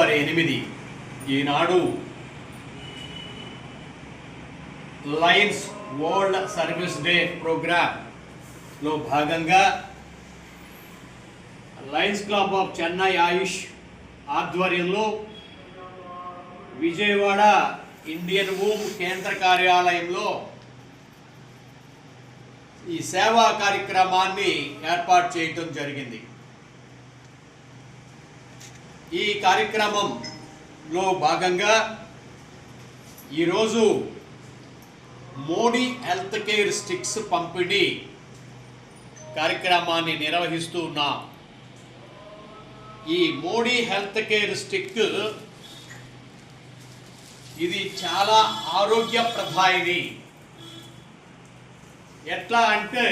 ఎనిమిది Eenadu Lions world service day ప్రోగ్రామ్లో భాగంగా Lions club of Chennai Ayush ఆధ్వర్యంలో విజయవాడ ఇండియన్ హోమ్ కేంద్ర కార్యాలయంలో ఈ సేవా కార్యక్రమాన్ని ఏర్పాటు చేయటం జరిగింది. ఈ కార్యక్రమంలో భాగంగా ఈరోజు మోడీ హెల్త్ కేర్ స్టిక్స్ పంపిణీ కార్యక్రమాన్ని నిర్వహిస్తూ ఉన్నాం. ఈ మోడీ హెల్త్ కేర్ స్టిక్ ఇది చాలా ఆరోగ్యప్రదాయిని ఎట్లా అంటే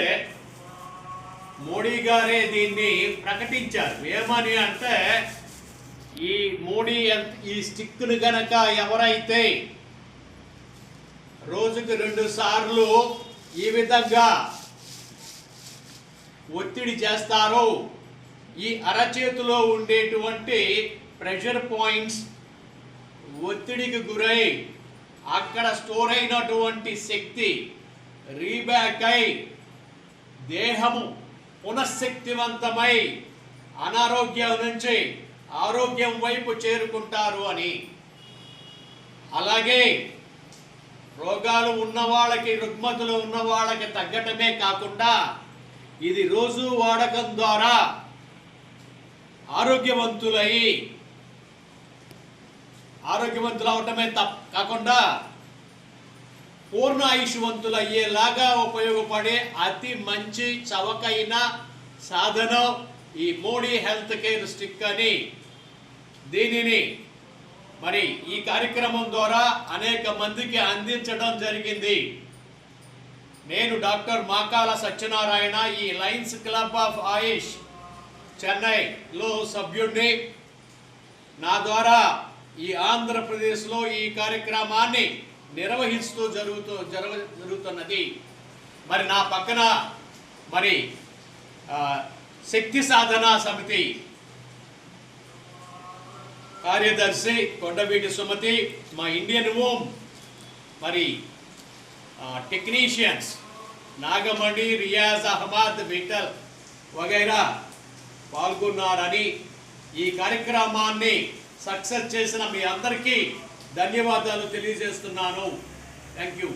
మోడీ గారే దీన్ని ప్రకటించారు. ఏమని అంటే ఈ మోడీ ఈ స్టిక్ను గనక ఎవరైతే రోజుకు రెండు సార్లు ఈ విధంగా ఒత్తిడి చేస్తారో ఈ అరచేతిలో ఉండేటువంటి ప్రెషర్ పాయింట్స్ ఒత్తిడికి గురై అక్కడ స్టోర్ అయినటువంటి శక్తి రీబ్యాక్ అయి దేహము పునఃశక్తివంతమై అనారోగ్యం నుంచి ఆరోగ్యం వైపు చేరుకుంటారు అని. అలాగే రోగాలు ఉన్న వాళ్ళకి రుగ్మతులు ఉన్న వాళ్ళకి తగ్గటమే కాకుండా ఇది రోజు వాడకం ద్వారా ఆరోగ్యవంతులై ఆరోగ్యవంతులు అవటమే తప్ప కాకుండా పూర్ణ ఆయుష్వంతులు అయ్యేలాగా ఉపయోగపడే అతి మంచి చవకైన సాధనం ఈ మోడీ హెల్త్ కేర్ స్టిక్ అని దీనిని మరి ఈ కార్యక్రమం ద్వారా అనేక మందికి అందించడం జరిగింది. నేను డాక్టర్ మాకాల సత్యనారాయణ ఈ లయన్స్ క్లబ్ ఆఫ్ ఆయుష్ చెన్నైలో సభ్యుడిని నా ద్వారా ఈ ఆంధ్రప్రదేశ్లో ఈ కార్యక్రమాన్ని నిర్వహిస్తూ జరుగుతూ జరుగు జరుగుతున్నది. మరి నా పక్కన మరి శక్తి సాధన సమితి కార్యదర్శి కొండవీటి సుమతి మా ఇండియన్ హోమ్ మరి టెక్నీషియన్స్ నాగమణి రియాజ్ అహ్మద్ విఠల్ వగైరా పాల్గొన్నారని ఈ కార్యక్రమాన్ని సక్సెస్ చేసిన మీ అందరికీ ధన్యవాదాలు తెలియజేస్తున్నాను. Thank you